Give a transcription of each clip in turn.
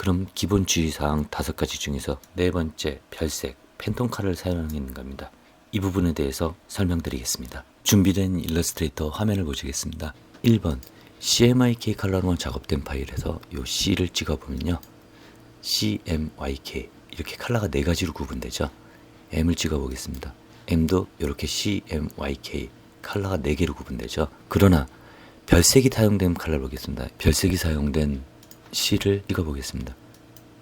그럼 기본 주의사항 다섯 가지 중에서 네 번째 별색 팬톤 컬러를 사용했는가 합니다. 이 부분에 대해서 설명드리겠습니다. 준비된 일러스트레이터 화면을 보시겠습니다. 1번 CMYK 컬러로 작업된 파일에서 요 C를 찍어보면요. CMYK 이렇게 컬러가 네 가지로 구분되죠. M을 찍어보겠습니다. M도 이렇게 CMYK 컬러가 네 개로 구분되죠. 그러나 별색이 사용된 컬러를 보겠습니다. 별색이 사용된 C를 찍어보겠습니다.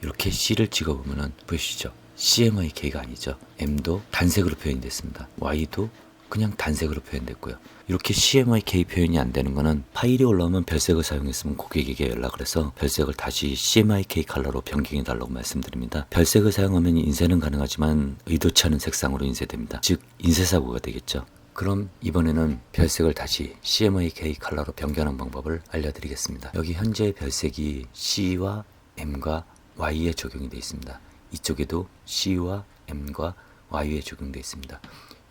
이렇게 C를 찍어보면은 보이시죠? CMYK가 아니죠. M도 단색으로 표현이 됐습니다. Y도 그냥 단색으로 표현됐고요. 이렇게 CMYK 표현이 안 되는 거는 파일이 올라오면 별색을 사용했으면 고객에게 연락을 해서 별색을 다시 CMYK 컬러로 변경해 달라고 말씀드립니다. 별색을 사용하면 인쇄는 가능하지만 의도치 않은 색상으로 인쇄됩니다. 즉 인쇄 사고가 되겠죠. 그럼 이번에는 별색을 다시 CMYK 컬러로 변경하는 방법을 알려드리겠습니다. 여기 현재 별색이 C와 M과 Y에 적용이 되어 있습니다. 이쪽에도 C와 M과 Y에 적용되어 있습니다.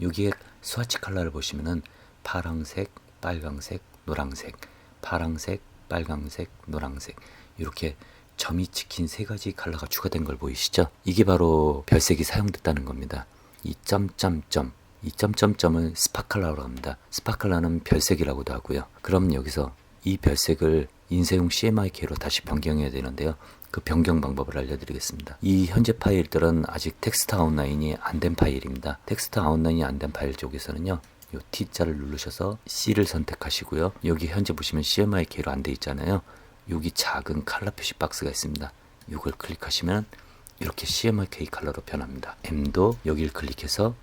여기에 스와치 컬러를 보시면은 파랑색, 빨강색, 노랑색, 파랑색, 빨강색, 노랑색 이렇게 점이 찍힌 세 가지 컬러가 추가된 걸 보이시죠? 이게 바로 별색이 사용됐다는 겁니다. 이 점점점 이 점점점을 스파클라로 합니다. 스파클라는 별색이라고도 하고요. 그럼 여기서 이 별색을 인쇄용 CMYK로 다시 변경해야 되는데요. 그 변경 방법을 알려드리겠습니다. 이 현재 파일들은 아직 텍스트 아웃라인이 안 된 파일입니다. 텍스트 아웃라인이 안 된 파일 쪽에서는요. 요 T자를 누르셔서 C를 선택하시고요. 여기 현재 보시면 CMYK로 안 돼 있잖아요. 여기 작은 칼라 표시 박스가 있습니다. 이걸 클릭하시면 이렇게 CMYK 컬러로 변합니다. M도 여기를 클릭해서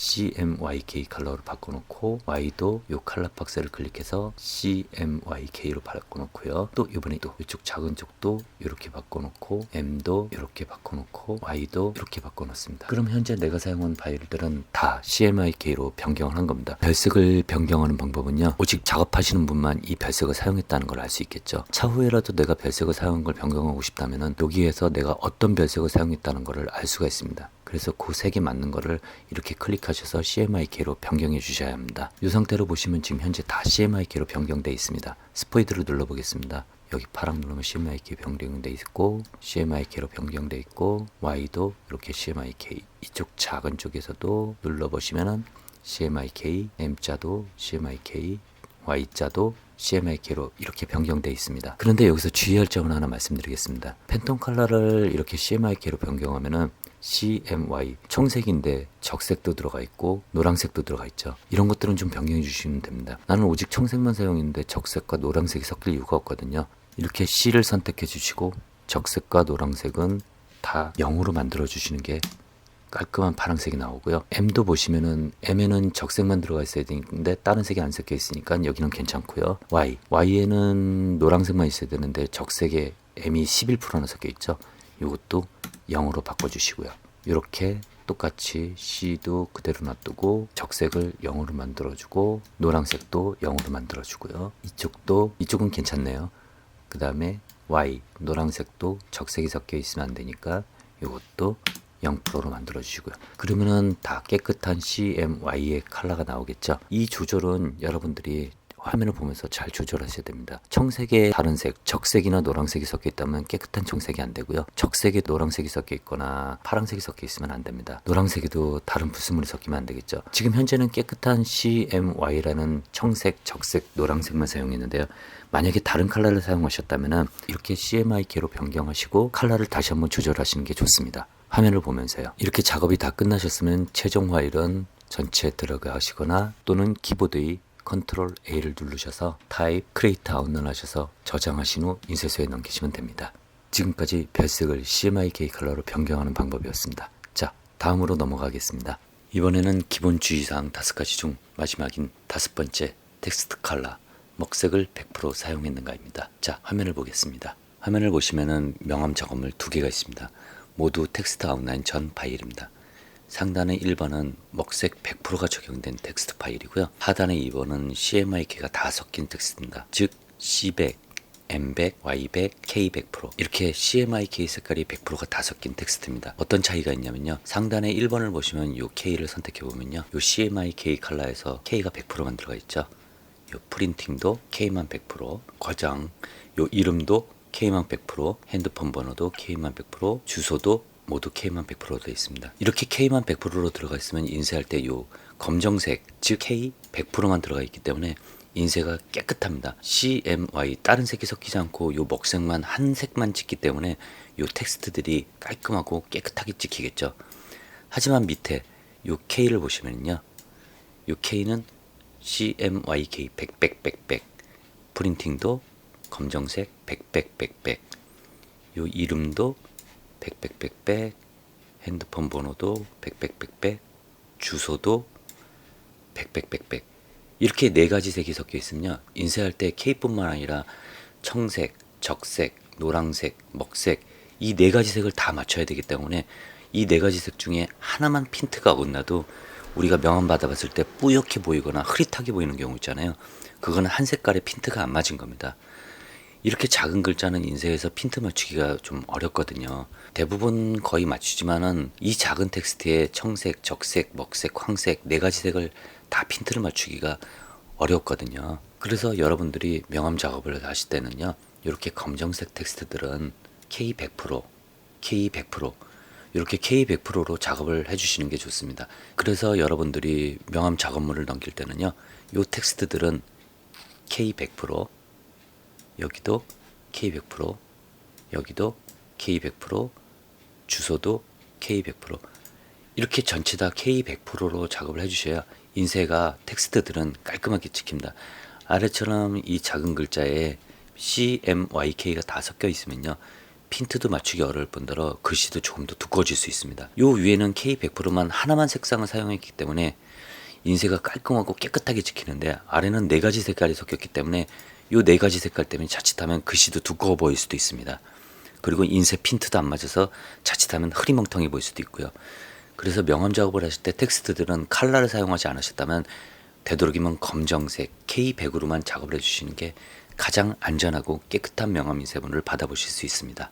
CMYK 컬러로 바꿔놓고 Y도 요 칼라 박스를 클릭해서 CMYK로 바꿔놓고요. 또 이번에 또 이쪽 작은 쪽도 이렇게 바꿔놓고 M도 이렇게 바꿔놓고 Y도 이렇게 바꿔놓습니다. 그럼 현재 내가 사용한 파일들은 다 CMYK로 변경을 한 겁니다. 별색을 변경하는 방법은요. 오직 작업하시는 분만 이 별색을 사용했다는 걸 알 수 있겠죠. 차후에라도 내가 별색을 사용한 걸 변경하고 싶다면은 여기에서 내가 어떤 별색을 사용했다는 것을 알 수가 있습니다. 그래서 그 색에 맞는 거를 이렇게 클릭하셔서 CMYK로 변경해 주셔야 합니다. 이 상태로 보시면 지금 현재 다 CMYK로 변경되어 있습니다. 스포이드를 눌러보겠습니다. 여기 파랑 누르면 CMYK 변경돼 있고 CMYK로 변경돼 있고 Y도 이렇게 CMYK 이쪽 작은 쪽에서도 눌러보시면은 CMYK M자도 CMYK Y자도 CMYK로 이렇게 변경되어 있습니다. 그런데 여기서 주의할 점을 하나 말씀드리겠습니다. 팬톤 컬러를 이렇게 CMYK로 변경하면은 CMY 청색인데 적색도 들어가 있고 노란색도 들어가 있죠. 이런 것들은 좀 변경해 주시면 됩니다. 나는 오직 청색만 사용했는데 적색과 노란색이 섞일 이유가 없거든요. 이렇게 C를 선택해 주시고 적색과 노란색은 다 0으로 만들어 주시는 게 깔끔한 파란색이 나오고요. M도 보시면은 M에는 적색만 들어가 있어야 되는데 다른 색이 안 섞여 있으니까 여기는 괜찮고요. Y, Y에는 노란색만 있어야 되는데 적색에 M이 11%나 섞여 있죠. 이것도 0으로 바꿔주시고요. 이렇게 똑같이 C도 그대로 놔두고 적색을 0으로 만들어주고 노란색도 0으로 만들어주고요. 이쪽도 이쪽은 괜찮네요. 그 다음에 Y 노란색도 적색이 섞여 있으면 안 되니까 이것도 0%로 만들어 주시고요. 그러면은 다 깨끗한 CMY의 컬러가 나오겠죠. 이 조절은 여러분들이 화면을 보면서 잘 조절하셔야 됩니다. 청색에 다른 색, 적색이나 노란색이 섞여 있다면 깨끗한 청색이 안 되고요. 적색에 노란색이 섞여 있거나 파란색이 섞여 있으면 안 됩니다. 노란색에도 다른 불순물이 섞이면 안 되겠죠. 지금 현재는 깨끗한 CMY라는 청색, 적색, 노란색만 사용했는데요. 만약에 다른 컬러를 사용하셨다면 이렇게 CMYK로 변경하시고 컬러를 다시 한번 조절하시는 게 좋습니다. 화면을 보면서요. 이렇게 작업이 다 끝나셨으면 최종 파일은 전체 들어가시거나 또는 키보드의 컨트롤 A를 누르셔서 타입 크리에이트 아웃런 하셔서 저장하신 후 인쇄소에 넘기시면 됩니다. 지금까지 별색을 CMYK 컬러로 변경하는 방법이었습니다. 자, 다음으로 넘어가겠습니다. 이번에는 기본 주의사항 다섯 가지 중 마지막인 다섯 번째 텍스트 컬러 먹색을 100% 사용했는가입니다. 자, 화면을 보겠습니다. 화면을 보시면은 명암 작업물 두 개가 있습니다. 모두 텍스트 아웃라인 전 파일입니다. 상단의 1번은 먹색 100%가 적용된 텍스트 파일이고요. 하단의 2번은 CMYK가 다 섞인 텍스트입니다. 즉 C100, M100, Y100, K100 프로 이렇게 CMYK 색깔이 100%가 다 섞인 텍스트입니다. 어떤 차이가 있냐면요. 상단의 1번을 보시면 요 K를 선택해 보면요. 요 CMYK 컬러에서 K가 100%만 들어가 있죠. 요 프린팅도 K만 100%, 과장, 요 이름도 K만 100%, 핸드폰 번호도 K만 100%, 주소도 모두 K만 100%로 되어 있습니다. 이렇게 K만 100%로 들어가 있으면 인쇄할 때 요 검정색, 즉 K 100%만 들어가 있기 때문에 인쇄가 깨끗합니다. CMY 다른 색이 섞이지 않고 요 먹색만 한 색만 찍기 때문에 요 텍스트들이 깔끔하고 깨끗하게 찍히겠죠. 하지만 밑에 요 K를 보시면요. 요 K는 CMYK 100백백백 프린팅도 검정색 100백백백 요 이름도 100백백백 핸드폰 번호도 100백백백 주소도 100백백백 이렇게 네 가지 색이 섞여 있으면요 인쇄할 때 K뿐만 아니라 청색, 적색, 노랑색, 먹색 이 네 가지 색을 다 맞춰야 되기 때문에 이 네 가지 색 중에 하나만 핀트가 어긋나도 우리가 명함 받아봤을 때 뿌옇게 보이거나 흐릿하게 보이는 경우 있잖아요. 그거는 한 색깔의 핀트가 안 맞은 겁니다. 이렇게 작은 글자는 인쇄해서 핀트 맞추기가 좀 어렵거든요. 대부분 거의 맞추지만은 이 작은 텍스트에 청색, 적색, 먹색, 황색 네 가지 색을 다 핀트를 맞추기가 어렵거든요. 그래서 여러분들이 명함 작업을 하실 때는요. 이렇게 검정색 텍스트들은 K 100%, K 100% 이렇게 K 100%로 작업을 해주시는 게 좋습니다. 그래서 여러분들이 명함 작업물을 넘길 때는요. 이 텍스트들은 K 100% 여기도 K 100% 여기도 K 100% 주소도 K 100% 이렇게 전체 다 K 100%로 작업을 해주셔야 인쇄가 텍스트들은 깔끔하게 찍힙니다. 아래처럼 이 작은 글자에 CMYK가 다 섞여 있으면요. 핀트도 맞추기 어려울 뿐더러 글씨도 조금 더 두꺼워질 수 있습니다. 요 위에는 K 100%만 하나만 색상을 사용했기 때문에 인쇄가 깔끔하고 깨끗하게 찍히는데 아래는 네 가지 색깔이 섞였기 때문에 요 네 가지 색깔 때문에 자칫하면 글씨도 두꺼워 보일 수도 있습니다. 그리고 인쇄 핀트도 안 맞아서 자칫하면 흐리멍텅해 보일 수도 있고요. 그래서 명함 작업을 하실 때 텍스트들은 칼라를 사용하지 않으셨다면 되도록이면 검정색 K100으로만 작업을 해주시는 게 가장 안전하고 깨끗한 명함 인쇄본을 받아보실 수 있습니다.